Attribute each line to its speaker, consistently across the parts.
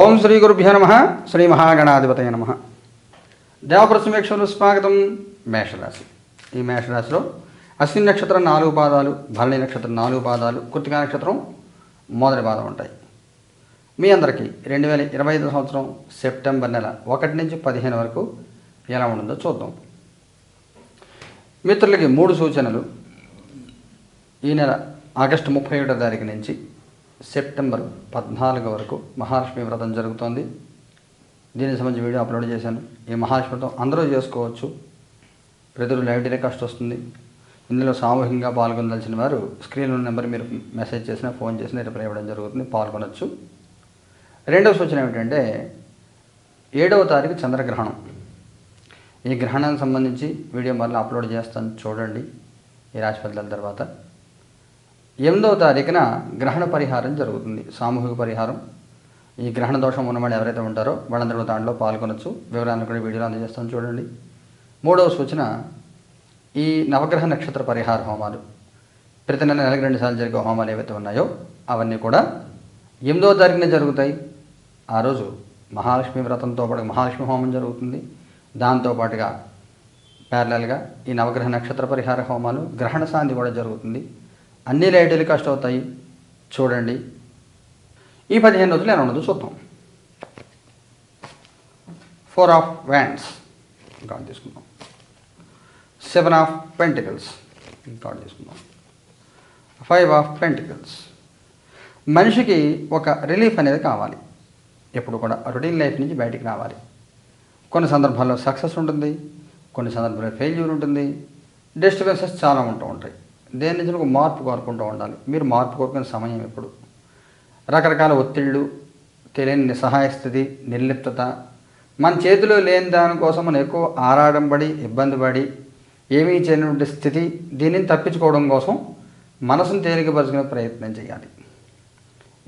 Speaker 1: ఓం శ్రీ గురుభ్య నమ. శ్రీ మహాగణాధిపతయ నమ. దేవప్రసమేక్షలు స్వాగతం మేషరాశి. ఈ మేషరాశిలో అశ్విని నక్షత్రం నాలుగు పాదాలు భరణి నక్షత్రం నాలుగు పాదాలు కృతికా నక్షత్రం మొదటి పాదం ఉంటాయి. మీ అందరికీ రెండు వేల ఇరవై ఐదు సంవత్సరం సెప్టెంబర్ నెల ఒకటి నుంచి పదిహేను వరకు ఎలా ఉంటుందో చూద్దాం. మిత్రులకి మూడు సూచనలు. ఈ నెల ఆగస్టు ముప్పై ఒకటో తారీఖు నుంచి సెప్టెంబర్ పద్నాలుగు వరకు మహాలక్ష్మి వ్రతం జరుగుతోంది. దీనికి సంబంధించి వీడియో అప్లోడ్ చేశాను. ఈ మహాలక్ష్మి వ్రతం అందరూ చేసుకోవచ్చు. ప్రతిరోజు లైవ్ టెలికాస్ట్ వస్తుంది. ఇందులో సామూహికంగా పాల్గొనదలిచిన వారు స్క్రీన్ ఉన్న నెంబర్ మీరు మెసేజ్ చేసినా ఫోన్ చేసినా రిప్లై ఇవ్వడం జరుగుతుంది. పాల్గొనవచ్చు రెండవ సూచన ఏమిటంటే ఏడవ తారీఖు చంద్రగ్రహణం. ఈ గ్రహణానికి సంబంధించి వీడియో మళ్ళీ అప్లోడ్ చేస్తాను. చూడండి. ఈ రాశి ఫలితాల తర్వాత. ఎనిమిదవ తారీఖున గ్రహణ పరిహారం జరుగుతుంది. సామూహిక పరిహారం. ఈ గ్రహణ దోషం ఉన్నవాళ్ళు ఎవరైతే ఉంటారో వాళ్ళందరూ దాంట్లో పాల్గొనొచ్చు. వివరాలను కూడా వీడియోలో అందజేస్తాను చూడండి. మూడవ సూచన ఈ నవగ్రహ నక్షత్ర పరిహార హోమాలు. ప్రతి నెల నెలకు రెండు సార్లు జరిగే హోమాలు ఏవైతే ఉన్నాయో అవన్నీ కూడా ఎనిమిదవ తారీఖున జరుగుతాయి. ఆ రోజు మహాలక్ష్మి వ్రతంతో పాటు మహాలక్ష్మి హోమం జరుగుతుంది. దాంతోపాటుగా ప్యారలల్గా ఈ నవగ్రహ నక్షత్ర పరిహార హోమాలు గ్రహణ శాంతి కూడా జరుగుతుంది. అన్ని లైవ్ టెలికాస్ట్ అవుతాయి చూడండి. ఈ పదిహేను రోజులు ఎలా ఉండదు చూద్దాం. ఫోర్ ఆఫ్ వ్యాండ్స్ ఇంకా తీసుకుందాం సెవెన్ ఆఫ్ పెంటికల్స్ ఇంకా తీసుకుందాం ఫైవ్ ఆఫ్ పెంటికల్స్ మనిషికి ఒక రిలీఫ్ అనేది కావాలి. ఎప్పుడు కూడా రొటీన్ లైఫ్ నుంచి బయటికి రావాలి. కొన్ని సందర్భాల్లో సక్సెస్ ఉంటుంది. కొన్ని సందర్భాల్లో ఫెయిల్యూర్ ఉంటుంది. డిస్టర్బెన్సెస్ చాలా ఉంటూ ఉంటాయి. దేని నుంచి ఒక మార్పు కోరుకుంటూ ఉండాలి. మీరు మార్పు కోరుకునే సమయం ఎప్పుడు? రకరకాల ఒత్తిళ్ళు తెలియని నిస్సహాయ స్థితి నిర్లిప్తత. మన చేతిలో లేని దానికోసం మనం ఎక్కువ ఆరాటం పడి ఇబ్బంది పడి ఏమీ చేయనటువంటి స్థితి దీనిని తప్పించుకోవడం కోసం మనసును తేలికపరుచుకునే ప్రయత్నం చేయాలి.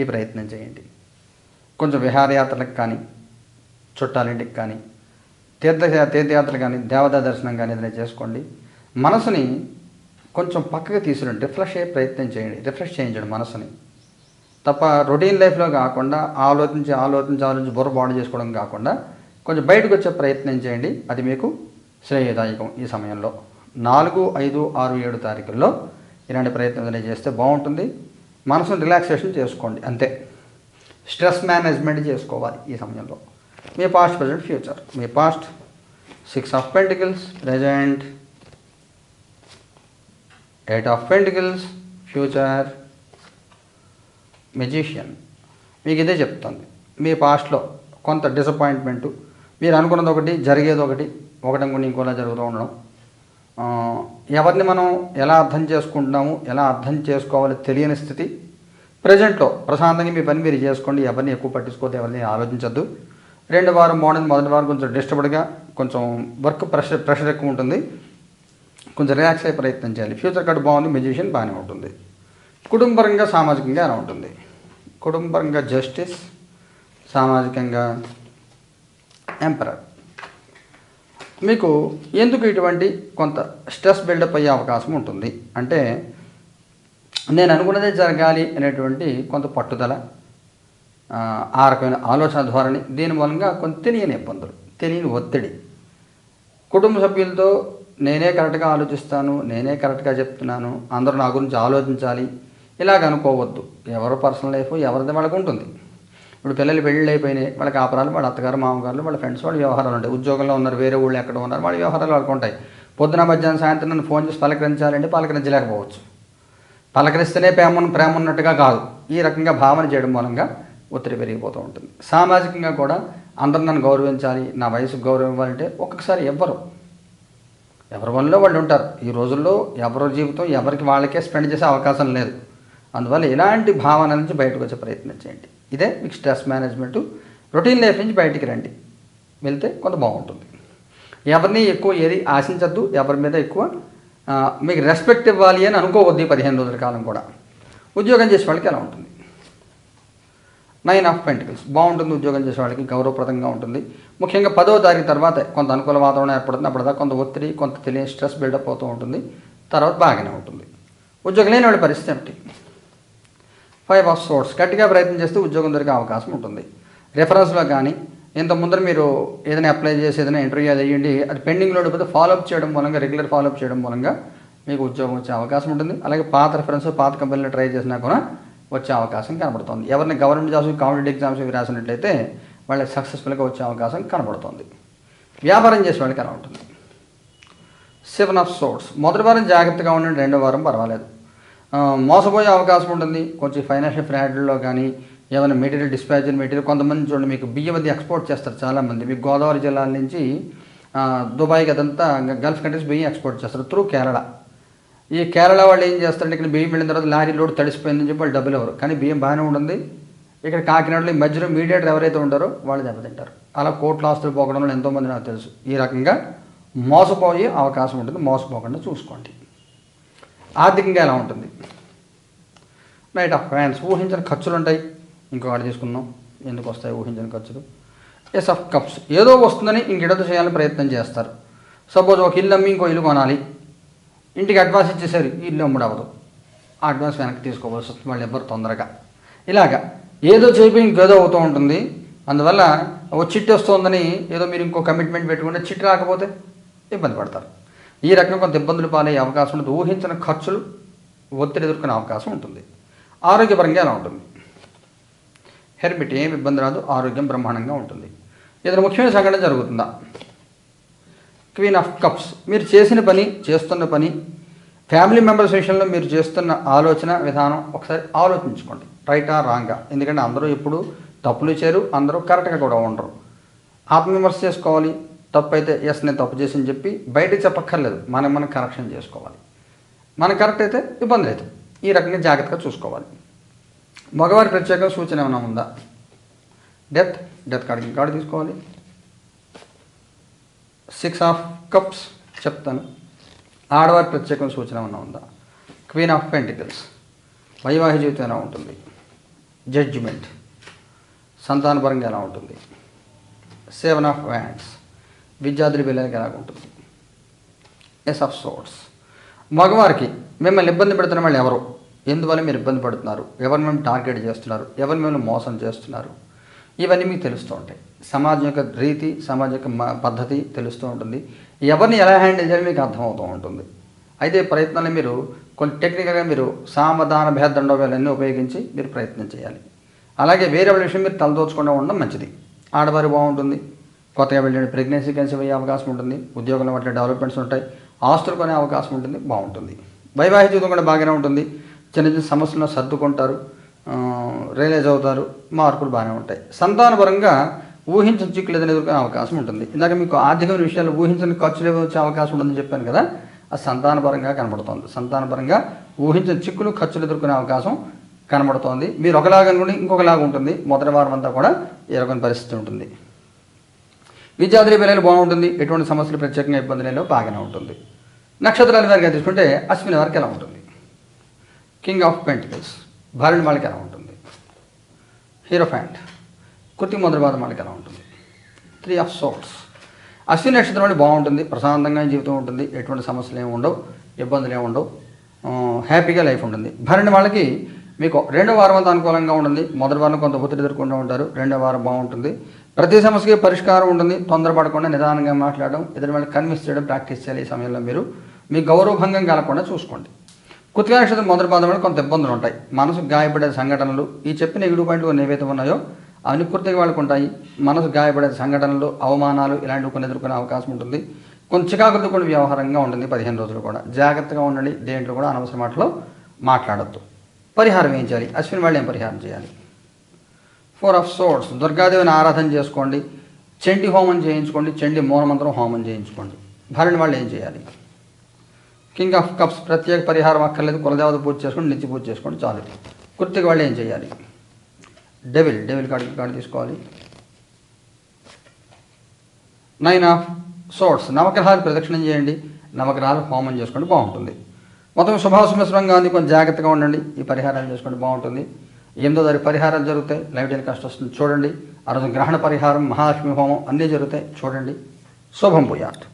Speaker 1: ఈ ప్రయత్నం చేయండి. కొంచెం విహారయాత్రలకు కానీ చుట్టాలింటికి కానీ తీర్థ తీర్థయాత్రలు కానీ దేవతా దర్శనం కానీ ఏదైనా చేసుకోండి. మనసుని కొంచెం పక్కకి తీసుకురండి రిఫ్రెష్ అయ్యే ప్రయత్నం చేయండి. రిఫ్రెష్ చేయించండి మనసుని. తప్ప రొటీన్ లైఫ్లో కాకుండా ఆలోచించి ఆలోచించి ఆలోచించి బుర్ర బాడు చేసుకోవడం కాకుండా కొంచెం బయటకు వచ్చే ప్రయత్నం చేయండి. అది మీకు శ్రేయదాయకం ఈ సమయంలో. నాలుగు ఐదు ఆరు ఏడు తారీఖుల్లో ఇలాంటి ప్రయత్నం చేస్తే బాగుంటుంది. మనసును రిలాక్సేషన్ చేసుకోండి. అంతే. స్ట్రెస్ మేనేజ్మెంట్ చేసుకోవాలి ఈ సమయంలో. మీ past present future me past six of pentacles present eight of pentacles future magician మీకు ఇదే చెప్తుంది. మీ పాస్ట్లో కొంత డిసప్పాయింట్మెంటు మీరు అనుకున్నది ఒకటి జరిగేది ఒకటి ఒకటి కొన్ని ఇంకోలా జరుగుతూ ఉండడం. ఎవరిని మనం ఎలా అర్థం చేసుకుంటున్నాము ఎలా అర్థం చేసుకోవాలో తెలియని స్థితి. ప్రజెంట్లో ప్రశాంతంగా మీ పని మీరు చేసుకోండి ఎవరిని ఎక్కువ పట్టించుకోవద్దు ఎవరిని ఆలోచించద్దు. రెండు వారం మార్నింగ్ మొదటి వారం కొంచెం డిస్టర్బ్డ్గా కొంచెం వర్క్ ప్రెషర్ ప్రెషర్ ఎక్కువ ఉంటుంది. కొంచెం రిలాక్స్ అయ్యే ప్రయత్నం చేయాలి. ఫ్యూచర్ కార్డు బాగుంది మెజిషియన్ బాగానే ఉంటుంది. కుటుంబరంగా సామాజికంగా ఎలా ఉంటుంది? కుటుంబరంగా జస్టిస్ సామాజికంగా ఎంపరర్ మీకు ఎందుకు ఇటువంటి కొంత స్ట్రెస్ బిల్డప్ అయ్యే అవకాశం ఉంటుంది? అంటే నేను అనుకున్నదే జరగాలి అనేటువంటి కొంత పట్టుదల ఆ రకమైన ఆలోచన ధోరణి దీని మూలంగా కొంత తెలియని ఇబ్బందులు తెలియని ఒత్తిడి. కుటుంబ సభ్యులతో నేనే కరెక్ట్గా ఆలోచిస్తాను నేనే కరెక్ట్గా చెప్తున్నాను అందరూ నా గురించి ఆలోచించాలి. ఇలాగ అనుకోవద్దు. ఎవరు పర్సనల్ లైఫ్ ఎవరిది వాళ్ళకు ఉంటుంది. ఇప్పుడు పిల్లలు పెళ్ళిళ్ళు అయిపోయినాయి వాళ్ళ కాపరాలు వాళ్ళ అత్తగారు మామగారు వాళ్ళ ఫ్రెండ్స్ వాళ్ళ వ్యవహారాలు ఉంటాయి. ఉద్యోగంలో ఉన్నారు వేరే ఊళ్ళో ఎక్కడ ఉన్నారు వాళ్ళ వ్యవహారాలు వాళ్ళకు ఉంటాయి. పొద్దున మధ్యాహ్నం సాయంత్రం నన్ను ఫోన్ చేసి పలకరించాలంటే పలకరించలేకపోవచ్చు. పలకరిస్తేనే ప్రేమ ప్రేమ ఉన్నట్టుగా కాదు. ఈ రకంగా భావన చేయడం మూలంగా ఒత్తిడి పెరిగిపోతూ ఉంటుంది. సామాజికంగా కూడా అందరు నన్ను గౌరవించాలి నా వయసుకు గౌరవం ఇవ్వాలంటే ఒక్కొక్కసారి ఎవ్వరు ఎవరి వల్ల వాళ్ళు ఉంటారు. ఈ రోజుల్లో ఎవరి జీవితం ఎవరికి వాళ్ళకే స్పెండ్ చేసే అవకాశం లేదు. అందువల్ల ఇలాంటి భావన నుంచి బయటకు వచ్చే ప్రయత్నం చేయండి. ఇదే మీకు స్ట్రెస్ మేనేజ్మెంట్ రొటీన్ లైఫ్ నుంచి బయటికి రండి. వెళ్తే కొంత బాగుంటుంది. ఎవరిని ఎక్కువ ఏది ఆశించద్దు ఎవరి మీద ఎక్కువ మీకు రెస్పెక్ట్ ఇవ్వాలి అని అనుకోవద్దు పదిహేను రోజుల కాలం కూడా. ఉద్యోగం చేసే వాళ్ళకి ఎలా ఉంటుంది? నైన్ ఆఫ్ పెంటికల్స్ బాగుంటుంది ఉద్యోగం చేసే వాళ్ళకి గౌరవప్రదంగా ఉంటుంది. ముఖ్యంగా పదో తారీఖు తర్వాత కొంత అనుకూల వాతావరణం ఏర్పడుతుంది. అప్పటిదాకా కొంత ఒత్తిడి కొంత తెలియని స్ట్రెస్ బిల్డప్ అవుతూ ఉంటుంది. తర్వాత బాగానే ఉంటుంది. ఉద్యోగం లేని వాళ్ళ పరిస్థితి ఏమిటి? ఫైవ్ ఆఫ్ సోర్స్ గట్టిగా ప్రయత్నం చేస్తే ఉద్యోగం దొరికే అవకాశం ఉంటుంది. రెఫరెన్స్లో కానీ ఇంత ముందర మీరు ఏదైనా అప్లై చేసి ఏదైనా ఇంటర్వ్యూ అది అయ్యండి అది పెండింగ్లో ఉండిపోతే ఫాలోఅప్ చేయడం మూలంగా రెగ్యులర్ ఫాలోఅప్ చేయడం మూలంగా మీకు ఉద్యోగం వచ్చే అవకాశం ఉంటుంది. అలాగే పాత రెఫరెన్స్ పాత కంపెనీలో ట్రై చేసినా కూడా వచ్చే అవకాశం కనబడుతుంది. ఎవరిని గవర్నమెంట్ జాబ్స్ కాంపిటేటివ్ ఎగ్జామ్స్ ఇవి రాసినట్లయితే వాళ్ళకి సక్సెస్ఫుల్గా వచ్చే అవకాశం కనబడుతుంది. వ్యాపారం చేసే వాళ్ళకి ఎలా ఉంటుంది? సెవెన్ ఆఫ్ సోర్స్ మొదటి వారం జాగ్రత్తగా ఉండండి రెండో వారం పర్వాలేదు. మోసపోయే అవకాశం ఉంటుంది. కొంచెం ఫైనాన్షియల్ ఫ్రాడ్లో కానీ ఏమైనా మెటీరియల్ డిస్పాచర్ మెటీరియల్ కొంతమంది చూడండి మీకు బియ్యం అది ఎక్స్పోర్ట్ చేస్తారు చాలామంది. మీకు గోదావరి జిల్లాల నుంచి దుబాయ్ దుబాయ్కి అదంతా గల్ఫ్ కంట్రీస్ బియ్యం ఎక్స్పోర్ట్ చేస్తారు త్రూ కేరళ ఈ కేరళ వాళ్ళు ఏం చేస్తారంటే ఇక్కడ బియ్యం వెళ్ళిన తర్వాత లారీ లోడ్ తడిసిపోయిందని చెప్పి వాళ్ళు డబ్బులు ఎవరు కానీ బియ్యం బాగానే ఉంటుంది ఇక్కడ కాకినాడలో ఈ మధ్యలో మీడియేటర్ ఎవరైతే ఉంటారో వాళ్ళు దెబ్బతింటారు. అలా కోట్ల ఆస్తులు పోకడం వల్ల ఎంతోమంది నాకు తెలుసు. ఈ రకంగా మోసపోయే అవకాశం ఉంటుంది. మోసపోకుండా చూసుకోండి. ఆర్థికంగా ఎలా ఉంటుంది? రైట్ ఆఫ్ హ్యాండ్స్ ఊహించిన ఖర్చులు ఉంటాయి. ఇంకొకటి తీసుకుందాం. ఎందుకు వస్తాయి ఊహించిన ఖర్చులు? ఎస్ ఆఫ్ కప్స్ ఏదో వస్తుందని ఇంకెడతో చేయాలని ప్రయత్నం చేస్తారు. సపోజ్ ఒక ఇల్లు అమ్మి ఇంకో ఇల్లు కొనాలి. ఇంటికి అడ్వాన్స్ ఇచ్చేసారు ఈ ఇల్లు అమ్ముడవదు ఆ అడ్వాన్స్ వెనక్కి తీసుకోవాల్సి వస్తుంది వాళ్ళు ఎవ్వరు తొందరగా. ఇలాగా ఏదో చేపి ఇంకేదో అవుతూ ఉంటుంది. అందువల్ల ఓ చిట్టి వస్తుందని ఏదో మీరు ఇంకో కమిట్మెంట్ పెట్టుకుంటే చిట్టి రాకపోతే ఇబ్బంది పడతారు. ఈ రకంగా కొంత ఇబ్బందులు పాలయ్యే అవకాశం ఉంటుంది. ఊహించిన ఖర్చులు ఒత్తిడి ఎదుర్కొనే అవకాశం ఉంటుంది. ఆరోగ్యపరంగా ఎలా ఉంటుంది? హెర్మిట్ ఏమి ఇబ్బంది రాదు ఆరోగ్యం బ్రహ్మాండంగా ఉంటుంది. ఏదైనా ముఖ్యమైన సంఘటన జరుగుతుందా? క్వీన్ ఆఫ్ కప్స్ మీరు చేసిన పని చేస్తున్న పని ఫ్యామిలీ మెంబర్స్ విషయంలో మీరు చేస్తున్న ఆలోచన విధానం ఒకసారి ఆలోచించుకోండి. రైటా రాంగా ఎందుకంటే అందరూ ఎప్పుడు తప్పులు చేరు అందరూ కరెక్ట్గా కూడా ఉండరు. ఆత్మవిమర్శ చేసుకోవాలి తప్పు అయితే ఎస్ నేను తప్పు చేసి అని చెప్పి బయటకు చెప్పక్కర్లేదు. మనం మనం కరెక్షన్ చేసుకోవాలి. మనం కరెక్ట్ అయితే ఇబ్బంది లేదు. ఈ రకంగా జాగ్రత్తగా చూసుకోవాలి. మగవారి ప్రత్యేక సూచన ఏమైనా ఉందా? డెత్ డెత్ కార్డు కార్డు తీసుకోవాలి. సిక్స్ ఆఫ్ కప్స్ చెప్తాను. ఆడవారి ప్రత్యేకమైన సూచన ఏమన్నా ఉందా? క్వీన్ ఆఫ్ పెంటికల్స్ వైవాహిక జీవితం ఎలా ఉంటుంది? జడ్జిమెంట్ సంతానపరంగా ఎలా ఉంటుంది? సెవెన్ ఆఫ్ వ్యాండ్స్ విద్యార్థుల పిల్లలకి ఎలా ఉంటుంది? ఎస్ ఆఫ్ సోర్ట్స్ మగవారికి మిమ్మల్ని ఇబ్బంది పెడుతున్న వాళ్ళు ఎవరు? ఎందువల్ల మీరు ఇబ్బంది పడుతున్నారు? ఎవరిని మేము టార్గెట్ చేస్తున్నారు? ఎవరిని మేము మోసం చేస్తున్నారు? ఇవన్నీ మీకు తెలుస్తూ ఉంటాయి. సమాజం యొక్క రీతి సమాజం యొక్క మ- పద్ధతి తెలుస్తూ ఉంటుంది. ఎవరిని ఎలా హ్యాండిల్ చేయాలి మీకు అర్థమవుతూ ఉంటుంది. అయితే ప్రయత్నాలు మీరు కొన్ని టెక్నికల్గా మీరు సామధాన భేదండోవేలన్నీ ఉపయోగించి మీరు ప్రయత్నం చేయాలి. అలాగే వేరే వాళ్ళ విషయం మీరు తలదోచకుండా ఉండడం మంచిది. ఆడవారి బాగుంటుంది. కొత్తగా వెళ్ళిన ప్రెగ్నెన్సీ కన్సీవ్ అయ్యే అవకాశం ఉంటుంది. ఉద్యోగంలో వాటి డెవలప్మెంట్స్ ఉంటాయి. ఆస్తులు కొనే అవకాశం ఉంటుంది. బాగుంటుంది. వైవాహిక జీవితం కూడా బాగానే ఉంటుంది. చిన్న చిన్న సమస్యలను సర్దుకుంటారు. రియలైజ్ అవుతారు. మార్కులు బాగానే ఉంటాయి. సంతానపరంగా ఊహించని చిక్కులు ఏదైనా ఎదుర్కొనే అవకాశం ఉంటుంది. ఇందాక మీకు ఆర్థికమైన విషయాలు ఊహించని ఖర్చులు వచ్చే అవకాశం ఉంటుందని చెప్పాను కదా అది సంతానపరంగా కనబడుతోంది. సంతానపరంగా ఊహించిన చిక్కులు ఖర్చులు ఎదుర్కొనే అవకాశం కనబడుతోంది. మీరు ఒకలాగా అనుకుని ఇంకొకలాగా ఉంటుంది. మొదటి వారం అంతా కూడా ఎరగని పరిస్థితి ఉంటుంది. విద్యార్థుల పిల్లలు బాగుంటుంది. ఎటువంటి సమస్యలు ప్రత్యేకంగా ఇబ్బంది బాగానే ఉంటుంది. నక్షత్రాల వారికి తీసుకుంటే అశ్విని వారికి ఎలా ఉంటుంది? King of pentacles. భార్య వాళ్ళకి ఎలా ఉంటుంది? హీరో ఫ్యాంట్ కృతి మొదటి బాధ వాళ్ళకి ఎలా ఉంటుంది? త్రీ ఆఫ్ సోట్స్ అశ్విని నక్షత్రం అంటే బాగుంటుంది ప్రశాంతంగా జీవితం ఉంటుంది ఎటువంటి సమస్యలు ఏమి ఉండవు ఇబ్బందులు ఏమి ఉండవు హ్యాపీగా లైఫ్ ఉంటుంది. భరణి వాళ్ళకి మీకు రెండో వారం అంతా అనుకూలంగా ఉంటుంది మొదటి వారం కొంత ఒత్తిడి ఎదుర్కొంటూ ఉంటారు రెండో వారం బాగుంటుంది. ప్రతి సమస్యకి పరిష్కారం ఉంటుంది తొందరపడకుండా నిదానంగా మాట్లాడడం ఎదురు వాళ్ళకి కన్విన్స్ చేయడం ప్రాక్టీస్ చేయాలి ఈ సమయంలో మీరు. మీ గౌరవభంగం కలగకుండా చూసుకోండి. కృతికా నక్షత్రం మొదటి పాదం కొంత ఇబ్బందులు ఉంటాయి. మనసు గాయపడే సంఘటనలు ఈ చెప్పిన నెగిటివ్ పాయింట్లు కొన్ని ఏవైతే ఉన్నాయో అవన్నీ పూర్తిగా వాళ్ళకు ఉంటాయి మనసు గాయపడే సంఘటనలు అవమానాలు ఇలాంటివి కొన్ని ఎదుర్కొనే అవకాశం ఉంటుంది. కొంచెం చికాకులతో కొన్ని వ్యవహారంగా ఉంటుంది పదిహేను రోజులు కూడా. జాగ్రత్తగా ఉండండి. దేంట్లో కూడా అనవసర మాటలో మాట్లాడద్దు. పరిహారం ఏం చేయాలి? అశ్విన్ వాళ్ళు ఏం పరిహారం చేయాలి? ఫోర్ ఆఫ్ సోర్స్ దుర్గాదేవిని ఆరాధన చేసుకోండి. చండి హోమం చేయించుకోండి. చండి మూలమంత్రం హోమం చేయించుకోండి. భరణి వాళ్ళు ఏం చేయాలి? కింగ్ ఆఫ్ కప్స్ ప్రత్యేక పరిహారం అక్కర్లేదు. కులదేవత పూజ చేసుకోండి నిత్య పూజ చేసుకోండి. చాలు. కుర్తికి వాళ్ళు ఏం చేయాలి? డెవిల్ డెవిల్ కార్డు కార్డు తీసుకోవాలి. నైన్ ఆఫ్ సోర్స్ నవగ్రహాలు ప్రదక్షిణం చేయండి. నవగ్రహాలు హోమం చేసుకోండి బాగుంటుంది. మొత్తం శుభాశుభస్రంగా ఉంది కొంచెం జాగ్రత్తగా ఉండండి. ఈ పరిహారాలు చేసుకోండి బాగుంటుంది. ఎనిమిదో తారీఖు పరిహారాలు జరుగుతాయి. లైఫ్ టైం కష్టం వస్తుంది చూడండి. ఆ రోజు గ్రహణ పరిహారం మహాలక్ష్మి హోమం అన్నీ జరుగుతాయి చూడండి. శుభం పోయాట్